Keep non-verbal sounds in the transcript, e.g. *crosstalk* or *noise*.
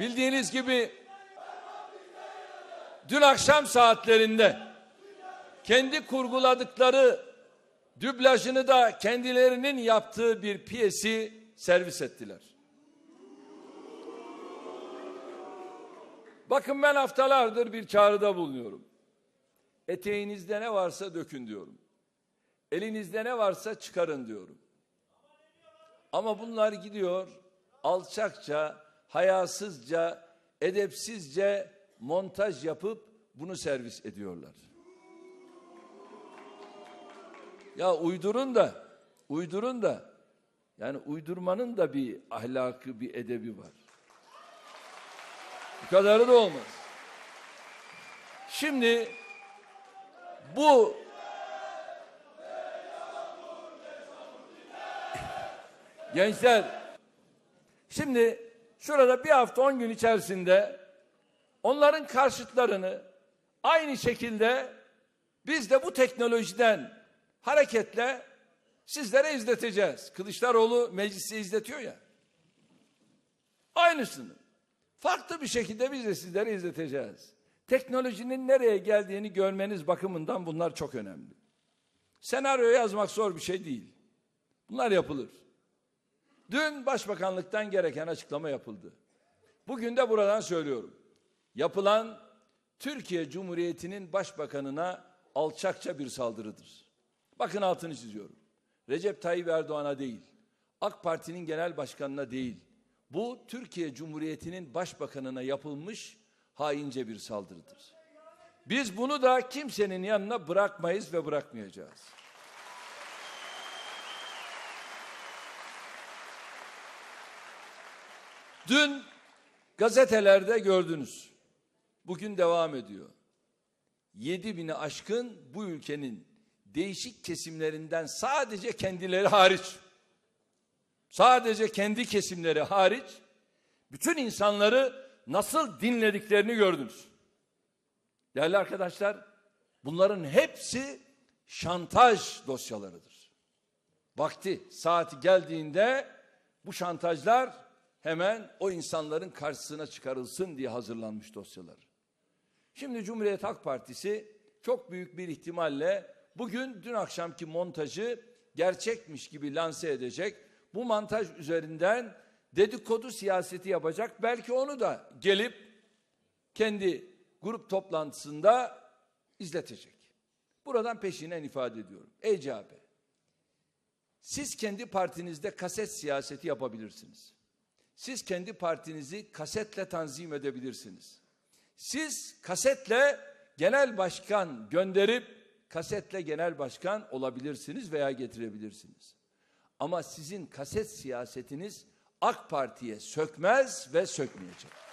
Bildiğiniz gibi dün akşam saatlerinde kendi kurguladıkları dublajını da kendilerinin yaptığı bir piyesi servis ettiler. Bakın ben haftalardır bir çağrıda bulunuyorum. Eteğinizde ne varsa dökün diyorum. Elinizde ne varsa çıkarın diyorum. Ama bunlar gidiyor alçakça, hayasızca, edepsizce montaj yapıp bunu servis ediyorlar. Ya uydurun da, uydurun da, yani uydurmanın da bir ahlakı, bir edebi var. Bu kadarı da olmaz. Şimdi bu *laughs* gençler şimdi şurada bir hafta on gün içerisinde onların karşıtlarını aynı şekilde biz de bu teknolojiden hareketle sizlere izleteceğiz. Kılıçdaroğlu meclisi izletiyor ya. Aynısını. Farklı bir şekilde biz de sizlere izleteceğiz. Teknolojinin nereye geldiğini görmeniz bakımından bunlar çok önemli. Senaryo yazmak zor bir şey değil. Bunlar yapılır. Dün Başbakanlıktan gereken açıklama yapıldı. Bugün de buradan söylüyorum. Yapılan Türkiye Cumhuriyeti'nin başbakanına alçakça bir saldırıdır. Bakın altını çiziyorum. Recep Tayyip Erdoğan'a değil, AK Parti'nin genel başkanına değil, bu Türkiye Cumhuriyeti'nin başbakanına yapılmış haince bir saldırıdır. Biz bunu da kimsenin yanına bırakmayız ve bırakmayacağız. Dün gazetelerde gördünüz. Bugün devam ediyor. 7 bini aşkın bu ülkenin değişik kesimlerinden sadece kendileri hariç sadece kendi kesimleri hariç bütün insanları nasıl dinlediklerini gördünüz. Değerli arkadaşlar, bunların hepsi şantaj dosyalarıdır. Vakti, saati geldiğinde bu şantajlar hemen o insanların karşısına çıkarılsın diye hazırlanmış dosyalar. Şimdi Cumhuriyet Halk Partisi çok büyük bir ihtimalle bugün dün akşamki montajı gerçekmiş gibi lanse edecek. Bu montaj üzerinden dedikodu siyaseti yapacak. Belki onu da gelip kendi grup toplantısında izletecek. Buradan peşinen ifade ediyorum. Ey CHP, siz kendi partinizde kaset siyaseti yapabilirsiniz. Siz kendi partinizi kasetle tanzim edebilirsiniz. Siz kasetle genel başkan gönderip kasetle genel başkan olabilirsiniz veya getirebilirsiniz. Ama sizin kaset siyasetiniz AK Parti'ye sökmez ve sökmeyecek.